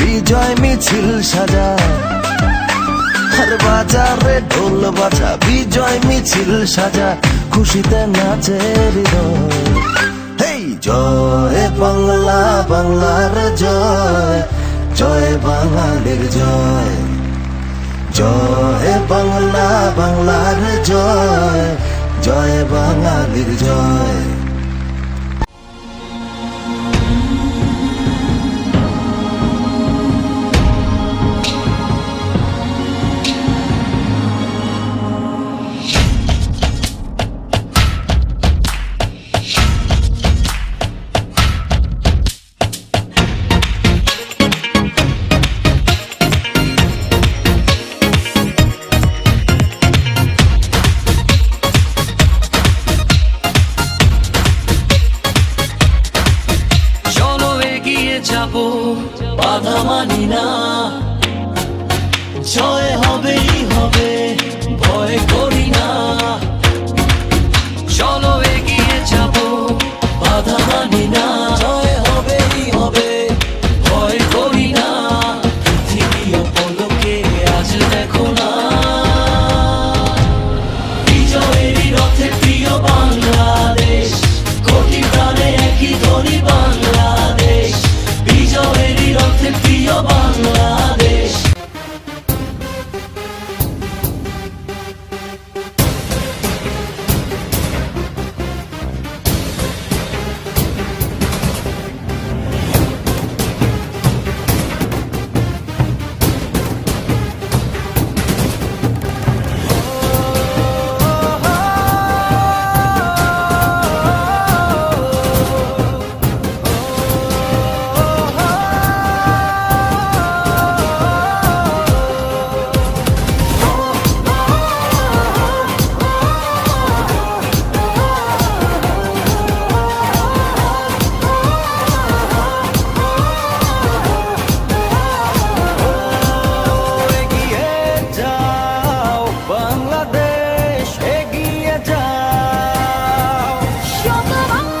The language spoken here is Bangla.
বিজয় মিছিল সাজা। আরে বাজারে ঢোল বাজা, বিজয় মিছিল সাজা, খুশিতে নাচে জয় বাংলা, বাংলার জয় জয় বাঙালির জয়। জয় বাংলা, বাংলার জয় জয় বাঙালির জয়। Mama!